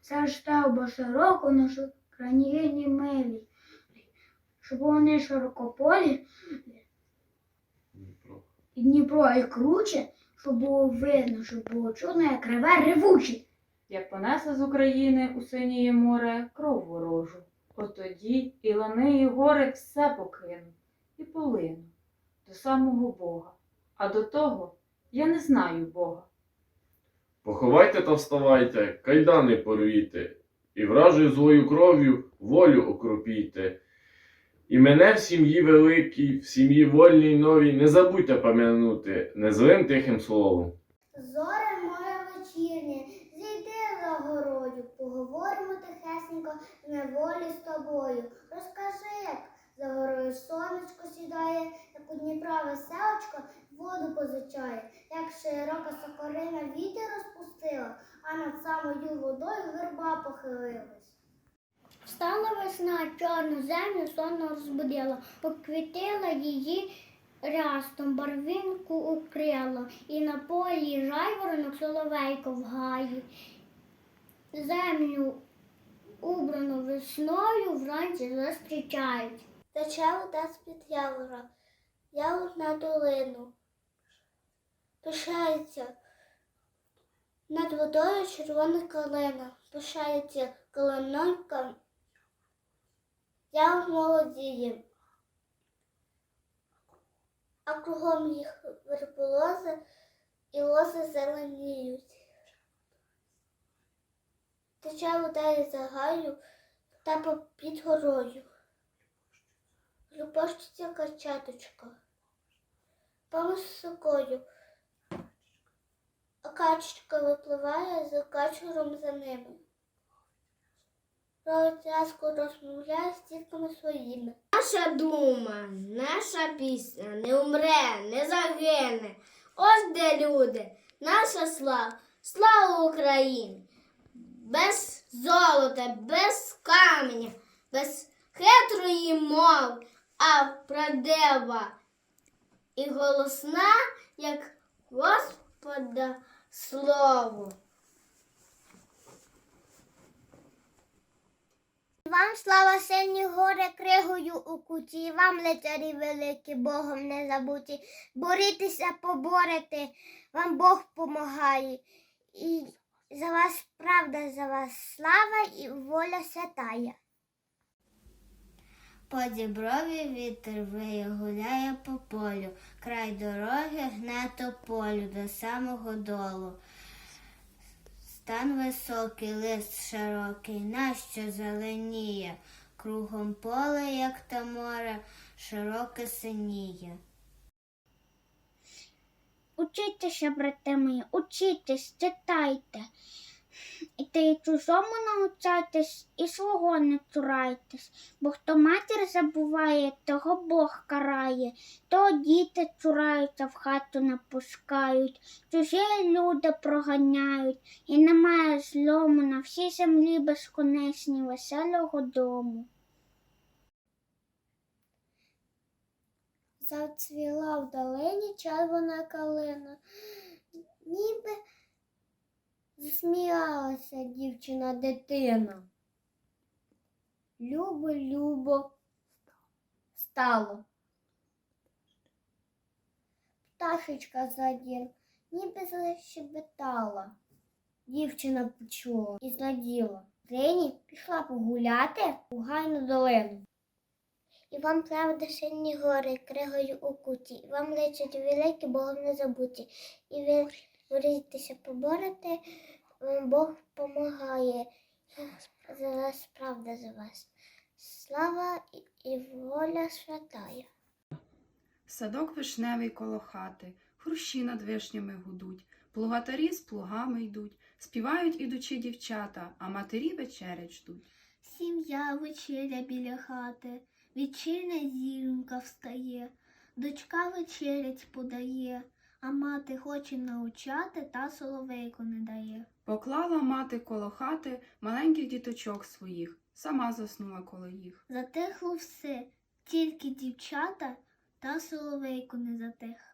Цар штав бо широко нашу країні милі, щоб вони широкополі і Дніпро і круче, щоб було видно, щоб було чудно, як реве ревуче. Як понесе з України у синіє море кров ворожу. От тоді і лани, і гори все покину і полину до самого Бога. А до того я не знаю Бога. Поховайте та вставайте, кайдани порвіте, і вражою злою кров'ю волю окропійте. І мене в сім'ї великій, в сім'ї вольній новій не забудьте пам'янути незлим тихим словом. Зоре моє вечірнє, зійди за горою, поговоримо тихесенько неволі з тобою. Розкажи, як за горою сонечко сідає, як у Дніпра веселочко воду позичає, як широка сокорина вітер розпустила, а над самою водою верба похилилась. Встала весна, чорну землю сонно розбудила, поквітила її рястом, барвінку укрила, і на полі жайворонок соловейко в гаї. Землю убрану весною вранці зустрічають. Тече вода з-під явора, явор на долину. Пишається над водою червона калина, пишається калинонька, явор молодіє а кругом їх верболози і лози зеленіють. Тече вода із загаю та попід горою. Любощиться качаточка, поміж сокою. А качечка випливає за качуром за ними. Розв'язку розмовляє з дітками своїми. Наша дума, наша пісня не умре, не загине. Ось де люди, наша слава, слава Україні. Без золота, без каменя, без хитрої мови, а правдива і голосна, як Господа слово. Вам слава сильні гори кригою у куті, вам лицарі великі, Богом не забуті. Борітеся, поборете, вам Бог помагає. І за вас правда, за вас слава і воля святая. По діброві вітер виє, гуляє по полю, край дороги гне тополю до самого долу. Стан високий, лист широкий, нащо зеленіє, кругом поле, як та море, широке синіє. Учіться, брате мої, учітесь, читайте. І та й чужому научайтесь, і свого не цурайтесь, бо хто матір забуває, того Бог карає, то діти цураються, в хату не пускають, чужі люди проганяють, і немає злому на всій землі безконечній веселого дому. Зацвіла вдалині червона калина, ніби засміялася дівчина дитина. Любо, любо стало. Пташечка задір, ніби защебетала. Дівчина почула і зраділа. Нині пішла погуляти у гайну долину. І вам правда сильні гори, кригою у куті, і вам личать великі, Богом не забуті. І ви борітеся поборете, вам Бог помагає. За вас правда за вас. Слава і- воля святая. Садок вишневий коло хати, хрущі над вишнями гудуть, плугатарі з плугами йдуть, співають ідучі дівчата, а матері вечерять ждуть. Сім'я вечеря біля хати, вечірня зіронька встає, дочка вечерять подає, а мати хоче научати, та соловейку не дає. Поклала мати коло хати маленьких діточок своїх, сама заснула коло їх. Затихло все, тільки дівчата та соловейку не затих.